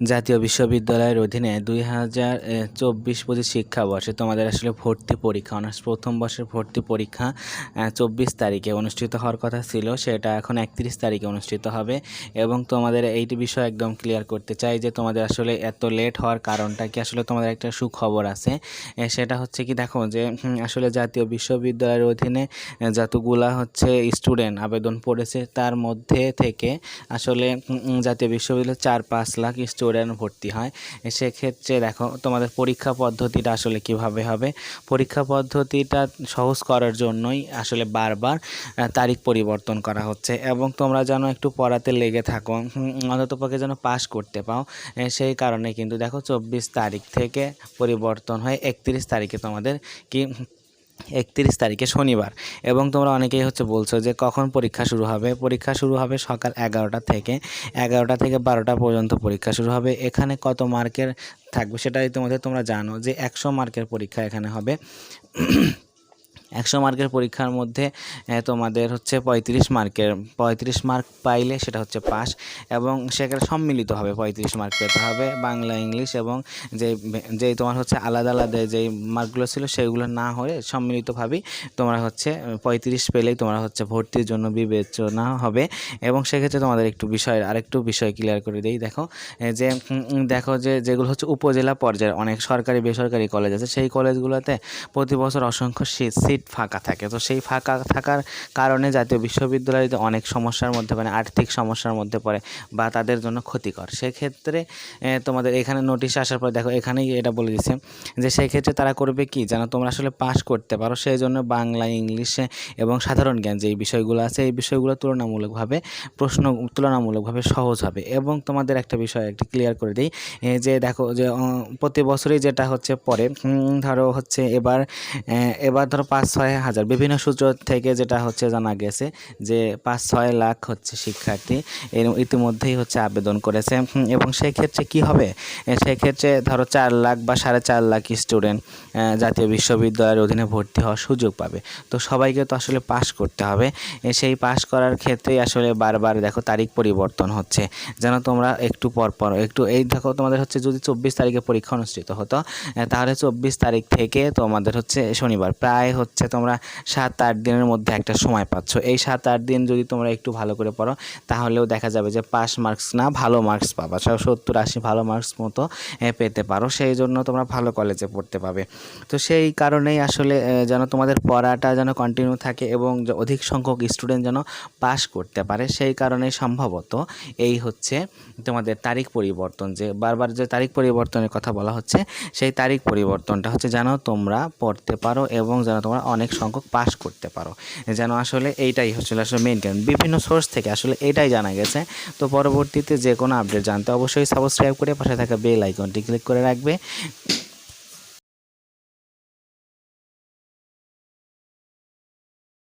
জাতীয় বিশ্ববিদ্যালয়ের অধীনে দুই হাজার চব্বিশ পঁচিশ শিক্ষাবর্ষে তোমাদের আসলে ভর্তি পরীক্ষা, অনার্স প্রথম বর্ষের ভর্তি পরীক্ষা চব্বিশ তারিখে অনুষ্ঠিত হওয়ার কথা ছিল, সেটা এখন একত্রিশ তারিখে অনুষ্ঠিত হবে এবং তোমাদের এইটি বিষয় একদম ক্লিয়ার করতে চাই যে তোমাদের আসলে এত লেট হওয়ার কারণটা কি, আসলে তোমাদের একটা সুখবর আছে। সেটা হচ্ছে কি, দেখো যে আসলে জাতীয় বিশ্ববিদ্যালয়ের অধীনে যতগুলা হচ্ছে স্টুডেন্ট আবেদন পড়েছে, তার মধ্যে থেকে আসলে জাতীয় বিশ্ববিদ্যালয় চার পাঁচ লাখ স্টুডেন্ট ভর্তি হয়। সেক্ষেত্রে দেখো, তোমাদের পরীক্ষা পদ্ধতিটা আসলে কীভাবে হবে? পরীক্ষা পদ্ধতিটা সহজ করার জন্যই আসলে বারবার তারিখ পরিবর্তন করা হচ্ছে। এবং তোমরা যেন একটু পড়াতে লেগে থাকো অন্তত পক্ষে যেন পাস করতে পাও সেই কারণে কিন্তু দেখো, চব্বিশ তারিখ থেকে পরিবর্তন হয় একত্রিশ তারিখে তোমাদের কি একত্রিশ তারিখে শনিবার। এবং তোমরা অনেকেই হচ্ছে বলছো যে কখন পরীক্ষা শুরু হবে? পরীক্ষা শুরু হবে সকাল এগারোটা থেকে। এগারোটা থেকে বারোটা পর্যন্ত পরীক্ষা শুরু হবে। এখানে কত মার্কের থাকবে সেটা ইতিমধ্যে তোমরা জানো যে একশো মার্কের পরীক্ষা এখানে হবে। একশো মার্কের পরীক্ষার মধ্যে তোমাদের হচ্ছে পঁয়ত্রিশ মার্কের, পঁয়ত্রিশ মার্ক পাইলে সেটা হচ্ছে পাস এবং সেখানে সম্মিলিত হবে পঁয়ত্রিশ মার্ক পেতে হবে বাংলা, ইংলিশ এবং যে যেই তোমার হচ্ছে আলাদা আলাদা যেই মার্কগুলো ছিল সেগুলো না হয়ে সম্মিলিতভাবেই তোমরা হচ্ছে পঁয়ত্রিশ পেলেই তোমরা হচ্ছে ভর্তির জন্য বিবেচনা হবে এবং সেক্ষেত্রে তোমাদের একটু বিষয়, আরেকটু বিষয় ক্লিয়ার করে দিই। দেখো যে দেখো যে, যেগুলো হচ্ছে উপজেলা পর্যায়ের, অনেক সরকারি, বেসরকারি কলেজ আছে, সেই কলেজগুলোতে প্রতি বছর অসংখ্য সিট সিট ফাঁকা থাকে। তো সেই ফাঁকা থাকার কারণে জাতীয় বিশ্ববিদ্যালয়তে অনেক সমস্যার মধ্যে মানে আর্থিক সমস্যার মধ্যে পড়ে বা তাদের জন্য ক্ষতিকর। সেক্ষেত্রে তোমাদের এখানে নোটিশ আসার পর দেখো এখানেই এটা বলে দিচ্ছে যে সেই ক্ষেত্রে তারা করবে কি? যেন তোমরা আসলে পাস করতে পারো। সেই জন্য বাংলা, ইংলিশে এবং সাধারণ জ্ঞান যেই বিষয়গুলো আছে, এই বিষয়গুলো তুলনামূলকভাবে, প্রশ্ন তুলনামূলকভাবে সহজ হবে। এবং তোমাদের একটা বিষয় একটি ক্লিয়ার করে দিই যে দেখো যে প্রতি বছরই যেটা হচ্ছে পরে ধরো হচ্ছে এবার এবার ধরো পাঁচ ছয় হাজার। বিভিন্ন সূত্র থেকে যেটা হচ্ছে জানা গেছে যে পাঁচ ছয় লাখ হচ্ছে শিক্ষার্থী এর ইতিমধ্যেই হচ্ছে আবেদন করেছে। এবং সেক্ষেত্রে কি হবে? সেক্ষেত্রে ধরো চার লাখ বা সাড়ে চার লাখ স্টুডেন্ট জাতীয় বিশ্ববিদ্যালয়ের অধীনে ভর্তি হওয়ার সুযোগ পাবে। তো সবাইকে তো আসলে পাস করতে হবে। সেই পাস করার ক্ষেত্রেই আসলে বারবার দেখো তারিখ পরিবর্তন হচ্ছে। যেন তোমরা একটু পর পর একটু এই দেখো তোমাদের হচ্ছে যদি চব্বিশ তারিখে পরীক্ষা অনুষ্ঠিত হতো তাহলে চব্বিশ তারিখ থেকে তোমাদের হচ্ছে শনিবার। প্রায় হচ্ছে তোমরা সাত আট দিনের মধ্যে একটা সময় পাচ্ছ। এই সাত আট দিন যদি তোমরা একটু ভালো করে পড়ো, তাহলেও দেখা যাবে যে পাস মার্কস না ভালো মার্কস পাবা। সব সত্তর, আশি ভালো মার্কস মতো পেতে পারো। সেই জন্য তোমরা ভালো কলেজে পড়তে পাবে। তো সেই কারণেই আসলে যেন তোমাদের পড়াটা যেন কন্টিনিউ থাকে এবং অধিক সংখ্যক স্টুডেন্ট যেন পাস করতে পারে, সেই কারণেই সম্ভবত এই হচ্ছে তোমাদের তারিখ পরিবর্তন যে বারবার যে তারিখ পরিবর্তনের কথা বলা হচ্ছে, সেই তারিখ পরিবর্তনটা হচ্ছে যেন তোমরা পড়তে পারো এবং যেন তোমরা অনেক সংখ্যক পাস করতে পারো। যেন আসলে এইটাই হচ্ছিল আসলে মেইন কারণ। বিভিন্ন সোর্স থেকে আসলে এটাই জানা গেছে। তো পরবর্তীতে যে কোনো আপডেট জানতে অবশ্যই সাবস্ক্রাইব করে পাশে থাকা বেল আইকনটি ক্লিক করে রাখবে।